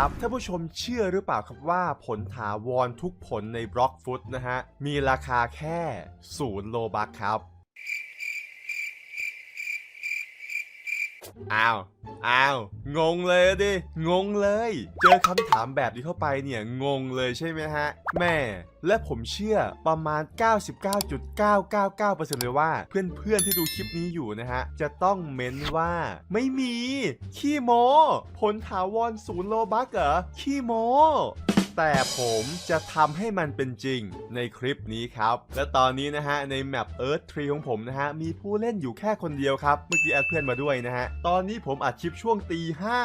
ครับท่านผู้ชมเชื่อหรือเปล่าครับว่าผลถาวรทุกผลในบล็อกฟุตนะฮะมีราคาแค่ศูนย์โลบักครับ อ้าวอ้าว งงเลยอะดิ งงเลย เจอคำถามแบบนี้เข้าไปเนี่ย งงเลยใช่ไหมฮะ แม่ และผมเชื่อประมาณ 99.999%เลยว่า เพื่อนๆที่ดูคลิปนี้อยู่นะฮะ จะต้องเม้นว่า ไม่มี ขี้โมผลถาวรศูนย์โลบักเหรอ ขี้โม แต่ผมจะทำให้มันเป็นจริงในคลิปนี้ครับ และตอนนี้นะฮะในแมป Earth t r e ของผมนะฮะ มีผู้เล่นอยู่แค่คนเดียวครับ เมื่อกี้แอดเพื่อนมาด้วยนะฮะ ตอนนี้ผมอัดคลิปช่วงตีห้า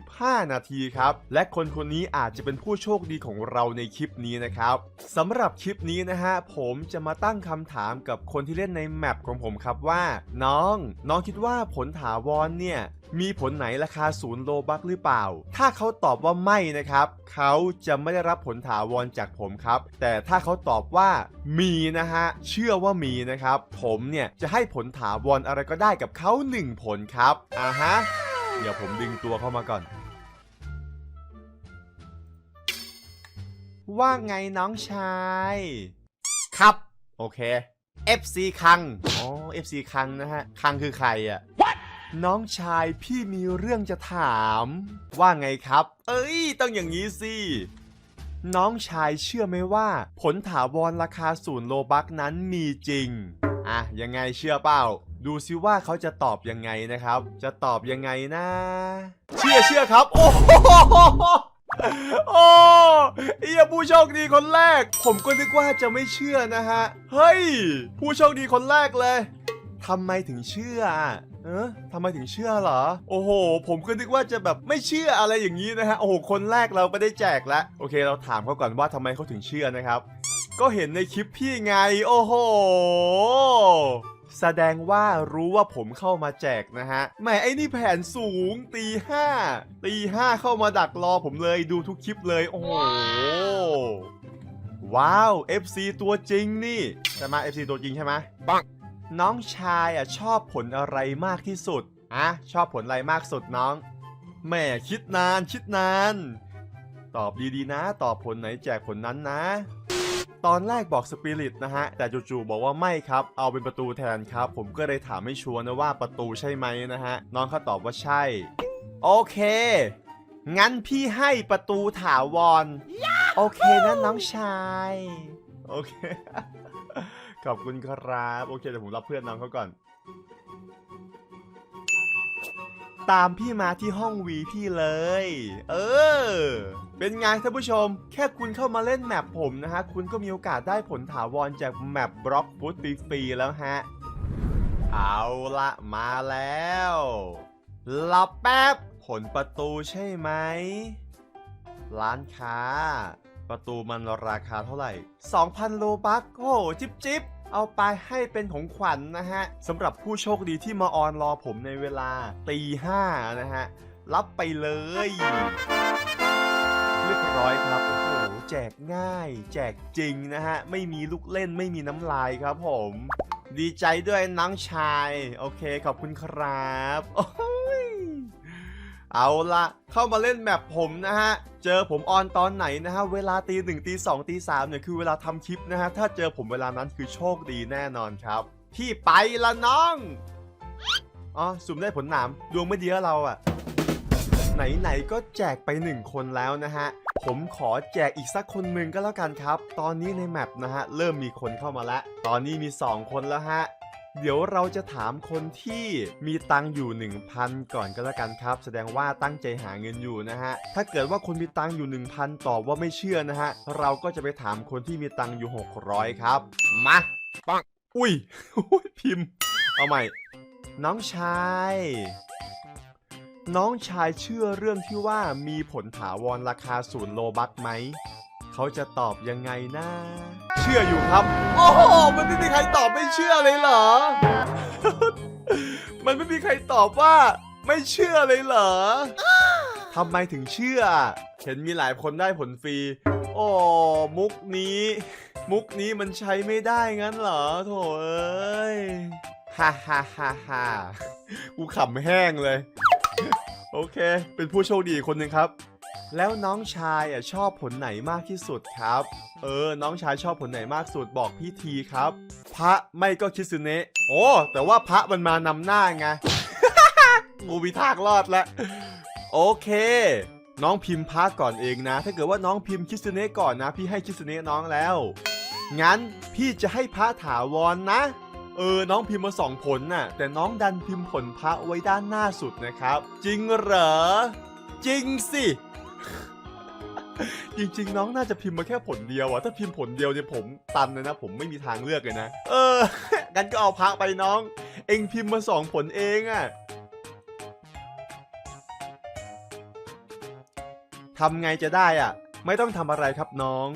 15นาทีครับ และคนคนนี้อาจจะเป็นผู้โชคดีของเราในคลิปนี้นะครับสำหรับคลิปนี้นะฮะ ผมจะมาตั้งคำถามกับคนที่เล่นในแมปของผมครับว่า น้อง น้องคิดว่าผลถาวรเนี่ย มีผลไหนราคาศูนย์โลบักหรือเปล่า ถ้าเขาตอบว่าไม่นะครับ เขาจะไม่ได้รับผลถาวรจากผมครับ แต่ถ้าเขาตอบว่ามีนะฮะ เชื่อว่ามีนะครับ ผมเนี่ยจะให้ผลถาวรอะไรก็ได้กับเขา1ผลครับ อ่าฮะ เดี๋ยวผมดึงตัวเข้ามาก่อน ว่าไงน้องชาย ครับ โอเค FC คัง อ๋อ FC คังนะฮะ คังคือใครอะ น้องชายพี่มีเรื่องจะถาม ว่าไงครับ เอ้ย ต้องอย่างนี้สิ น้องชายเชื่อไหมว่า ผลถาวรราคาศูนย์โลบักนั้นมีจริง อะ ยังไงเชื่อเปล่า ดูซิว่าเขาจะตอบยังไงนะครับ จะตอบยังไงนะ เชื่อเชื่อครับ โอ้โหโอ้เอียผู้โชคดีคนแรก ผมก็นึกว่าจะไม่เชื่อนะฮะ เฮ้ย ผู้โชคดีคนแรกเลยทำไมถึงเชื่อ เออทำไมถึงเชื่อเหรอ โอ้โห ผมก็นึกว่าจะแบบไม่เชื่ออะไรอย่างนี้นะฮะ โอ้โห คนแรกเราไม่ได้แจกแล้วโอเค เราถามเขาก่อนว่าทำไมเขาถึงเชื่อนะครับ ก็เห็นในคลิปพี่ไง โอ้โห แสดงว่ารู้ว่าผมเข้ามาแจกนะฮะ แหมไอ้นี่แผนสูงตีห้าตีห้าเข้ามาดักรอผมเลยดูทุกคลิปเลย โอ้โหว้าว FC ตัวจริงนี่ ใช่ไหม FC ตัวจริงใช่ไหมปัง น้องชายอะชอบผลอะไรมากที่สุดอะชอบผลอะไรมากสุดน้องแม่คิดนานคิดนาน ตอบดีๆนะ ตอบผลไหนแจกผลนั้นนะ ตอนแรกบอกสปิริตนะฮะ แต่จู่ๆบอกว่าไม่ครับ เอาเป็นประตูแทนครับ ผมก็เลยถามไม่ชัวร์นะว่าประตูใช่ไหมนะฮะ น้องเขาตอบว่าใช่ โอเค งั้นพี่ให้ประตูถาวร โอเคนะน้องชาย โอเค ขอบคุณครับ โอเคเดี๋ยวผมรับเพื่อนน้องเขาก่อน ตามพี่มาที่ห้องวีพี่เลย เออ เป็นไงท่านผู้ชม แค่คุณเข้ามาเล่นแมปผมนะฮะ คุณก็มีโอกาสได้ผลถาวรจากแมปบล็อกฟุตฟรีๆแล้วฮะ เอาละมาแล้วรอแป๊บ ผลประตูใช่ไหม ร้านค้าประตูมันราคาเท่าไหร่ 2,000 โลบัคโอ้จิบจิบ เอาไปให้เป็นของขวัญนนะฮะสำหรับผู้โชคดีที่มาออนรอผมในเวลาตีห้านะฮะ รับไปเลย เรียบร้อยครับ โอ้โห แจกง่าย แจกจริงนะฮะ ไม่มีลูกเล่นไม่มีน้ำลายครับผม ดีใจด้วยน้องชาย โอเค ขอบคุณครับโอ้ย เอาละเข้ามาเล่นแมปผมนะฮะ เจอผมออนตอนไหนนะฮะ เวลาตีหนึ่งตีสองตีสามเนี่ยคือเวลาทำคลิปนะฮะ ถ้าเจอผมเวลานั้นคือโชคดีแน่นอนครับ พี่ไปละน้อง อ๋อสุ่มได้ผลหนามดวงไม่ดีเราอะไหนๆก็แจกไปหนึ่งคนแล้วนะฮะ ผมขอแจกอีกสักคนหนึ่งก็แล้วกันครับ ตอนนี้ในแมปนะฮะ เริ่มมีคนเข้ามาแล้ว ตอนนี้มี 2 คนแล้วฮะ เดี๋ยวเราจะถามคนที่มีตังค์อยู่ 1,000 ก่อนก็แล้วกันครับ แสดงว่าตั้งใจหาเงินอยู่นะฮะ ถ้าเกิดว่าคนมีตังค์อยู่ 1,000 ตอบว่าไม่เชื่อนะฮะ เราก็จะไปถามคนที่มีตังค์อยู่ 600 ครับ มาปังอุ้ยพิมพ์ เอาใหม่ น้องชาย น้องชายเชื่อเรื่องที่ว่ามีผลถาวรราคาศูนย์โลบัคไหม เขาจะตอบยังไงนะ เชื่ออยู่ครับ โอ้โห มันไม่มีใครตอบไม่เชื่อเลยเหรอ มันไม่มีใครตอบว่าไม่เชื่อเลยเหรอทำไมถึงเชื่อ เห็นมีหลายคนได้ผลฟรีโอ้มุกนี้ มุกนี้มันใช้ไม่ได้งั้นเหรอโถเอ้ยฮ่าฮ่าฮ่าฮ่ากูขำแห้งเลย โอเค เป็นผู้โชคดีอีกคนหนึ่งครับ แล้วน้องชายอะชอบผลไหนมากที่สุดครับ เออ น้องชายชอบผลไหนมากสุดบอกพี่ทีครับ พระไม่ก็คิสึเนะโอ้แต่ว่าพระมันมานำหน้าไง งูมีทางรอดแล้วโอเค น้องพิมพ์พระก่อนเองนะ ถ้าเกิดว่าน้องพิมพ์คิสึเนะก่อนนะ พี่ให้คิสึเนะน้องแล้ว งั้นพี่จะให้พระถาวรนะเออ น้องพิมพ์มาสองผลน่ะ แต่น้องดันพิมพ์ผลพระไว้ด้านหน้าสุดนะครับ จริงเหรอ จริงสิ จริงๆ น้องน่าจะพิมพ์มาแค่ผลเดียวอะถ้าพิมพ์ผลเดียวเนี่ยผมตันเลยนะ ผมไม่มีทางเลือกเลยนะ เอองั้นก็เอาพระไปน้อง เองพิมพ์มาสองผลเองอะทำไงจะได้อะไม่ต้องทำอะไรครับน้อง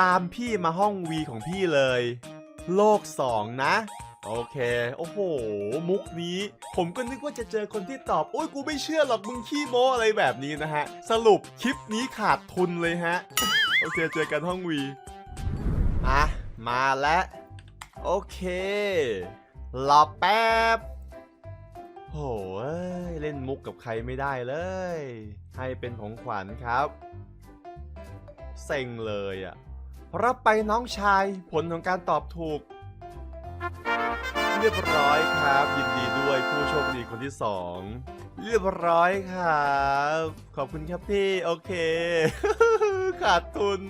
ตามพี่มาห้องวีของพี่เลย โลกสองนะ โอเค โอ้โห มุกนี้ ผมก็นึกว่าจะเจอคนที่ตอบ โอ้ยกูไม่เชื่อหรอกมึงขี้โม้อะไรแบบนี้นะฮะ สรุปคลิปนี้ขาดทุนเลยฮะ โอเค เจอกันห้องวี อะ มาแล้ว โอเค รอแป๊บโหเอ้ย เล่นมุกกับใครไม่ได้เลย ให้เป็นของขวัญครับ เซ็งเลยอะรับไปน้องชายผลของการตอบถูก เรียบร้อยครับ ยินดีด้วยผู้โชคดีคนที่สองเรียบร้อยครับ ขอบคุณครับพี่ โอเค ขาดทุน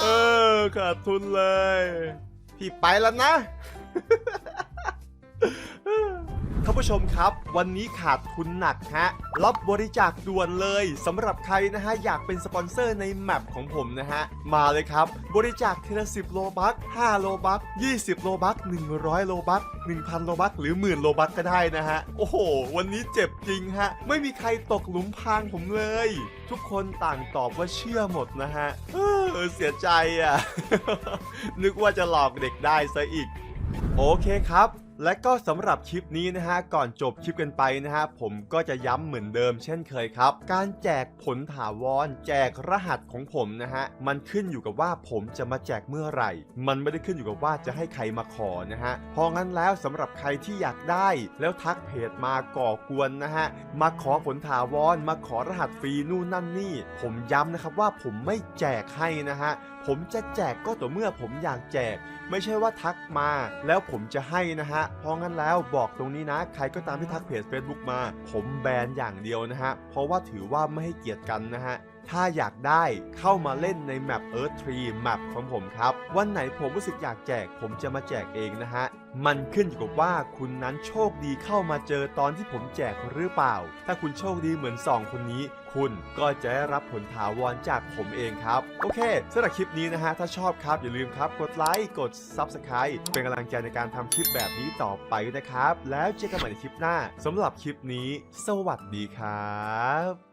เออขาดทุนเลย พี่ไปแล้วนะ ท่านผู้ชมครับ วันนี้ขาดทุนหนักฮะรับบริจาคด่วนเลยสำหรับใครนะฮะอยากเป็นสปอนเซอร์ในแมปของผมนะฮะมาเลยครับ บริจาคทีละ10 โลบัค5 โลบัค20 โลบัค100 โลบัค1,000 โลบัคหรือหมื่นโลบัคก็ได้นะฮะโอ้โห วันนี้เจ็บจริงฮะไม่มีใครตกหลุมพรางผมเลย ทุกคนต่างตอบว่าเชื่อหมดนะฮะเออเสียใจอะนึกว่าจะหลอกเด็กได้ซะอีก โอเคครับ และก็สำหรับคลิปนี้นะฮะก่อนจบคลิปกันไปนะฮะผมก็จะย้ำเหมือนเดิมเช่นเคยครับ การแจกผลถาวร แจกรหัสของผมนะฮะมันขึ้นอยู่กับว่าผมจะมาแจกเมื่อไหร่ มันไม่ได้ขึ้นอยู่กับว่าจะให้ใครมาขอนะฮะพราะงั้นแล้วสำหรับใครที่อยากได้ แล้วทักเพจมาก่อกวนนะฮะมาขอผลถาวรมาขอรหัสฟรีนู่นนั่นนี่ ผมย้ำนะครับว่าผมไม่แจกให้นะฮะผมจะแจกก็ต่อเมื่อผมอยากแจก ไม่ใช่ว่าทักมา แล้วผมจะให้นะฮะเพราะงั้นแล้วบอกตรงนี้นะ ใครก็ตามที่ทักเพจ Facebook มา ผมแบนอย่างเดียวนะฮะ เพราะว่าถือว่าไม่ให้เกียรติกันนะฮะ ถ้าอยากได้เข้ามาเล่นในแมป Earth Tree แมปของผมครับ วันไหนผมรู้สึกอยากแจก ผมจะมาแจกเองนะฮะ มันขึ้นอยู่กับว่าคุณนั้นโชคดีเข้ามาเจอตอนที่ผมแจกหรือเปล่า ถ้าคุณโชคดีเหมือนสองคนนี้ คุณก็จะได้รับผลถาวรจากผมเองครับ โอเคสำหรับคลิปนี้นะฮะ ถ้าชอบครับอย่าลืมครับ กดไลค์กด Subscribe เป็นกำลังใจในการทำคลิปแบบนี้ต่อไปนะครับ แล้วเจอกันใหม่ในคลิปหน้าสำหรับคลิปนี้ สวัสดีครับ